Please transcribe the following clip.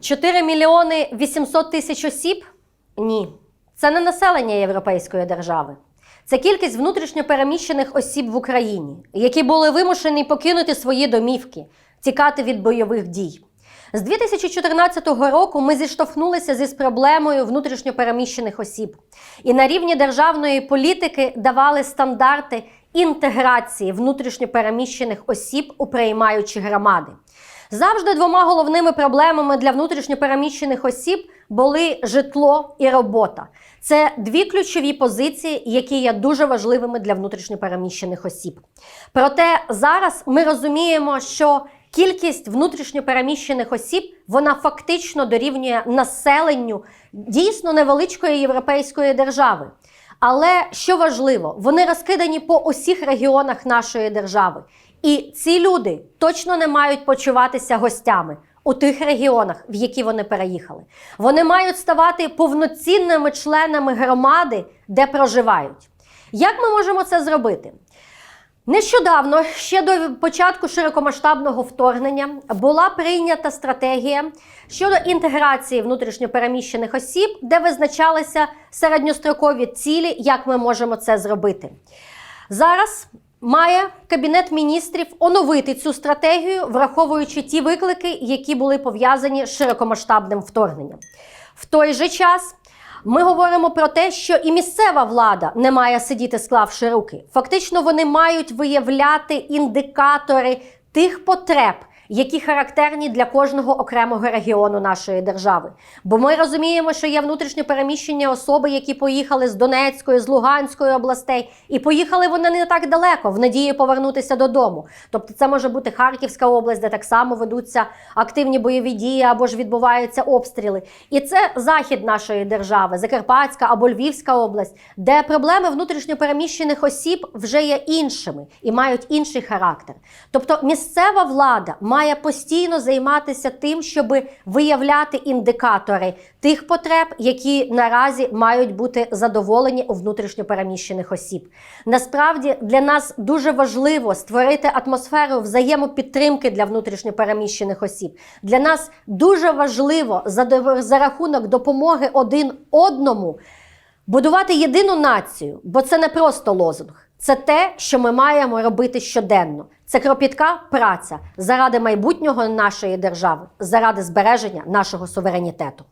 4 мільйони 800 тисяч осіб? Ні. Це не населення європейської держави. Це кількість внутрішньопереміщених осіб в Україні, які були вимушені покинути свої домівки, тікати від бойових дій. З 2014 року ми зіштовхнулися зі проблемою внутрішньопереміщених осіб і на рівні державної політики давали стандарти інтеграції внутрішньопереміщених осіб у приймаючі громади. Завжди двома головними проблемами для внутрішньопереміщених осіб були житло і робота. Це дві ключові позиції, які є дуже важливими для внутрішньопереміщених осіб. Проте зараз ми розуміємо, що кількість внутрішньопереміщених осіб вона фактично дорівнює населенню дійсно невеличкої європейської держави. Але що важливо, вони розкидані по усіх регіонах нашої держави. І ці люди точно не мають почуватися гостями у тих регіонах, в які вони переїхали. Вони мають ставати повноцінними членами громади, де проживають. Як ми можемо це зробити? Нещодавно, ще до початку широкомасштабного вторгнення, була прийнята стратегія щодо інтеграції внутрішньопереміщених осіб, де визначалися середньострокові цілі, як ми можемо це зробити. Зараз має Кабінет міністрів оновити цю стратегію, враховуючи ті виклики, які були пов'язані з широкомасштабним вторгненням. В той же час ми говоримо про те, що і місцева влада не має сидіти, склавши руки. Фактично, вони мають виявляти індикатори тих потреб, які характерні для кожного окремого регіону нашої держави. Бо ми розуміємо, що є внутрішньо переміщені особи, які поїхали з Донецької, з Луганської областей, і поїхали вони не так далеко, в надії повернутися додому. Тобто, це може бути Харківська область, де так само ведуться активні бойові дії або ж відбуваються обстріли. І це захід нашої держави, Закарпатська або Львівська область, де проблеми внутрішньо переміщених осіб вже є іншими і мають інший характер. Тобто, місцева влада має постійно займатися тим, щоб виявляти індикатори тих потреб, які наразі мають бути задоволені у внутрішньопереміщених осіб. Насправді для нас дуже важливо створити атмосферу взаємопідтримки для внутрішньопереміщених осіб. Для нас дуже важливо за рахунок допомоги один одному будувати єдину націю, бо це не просто лозунг. Це те, що ми маємо робити щоденно. Це кропітка праця заради майбутнього нашої держави, заради збереження нашого суверенітету.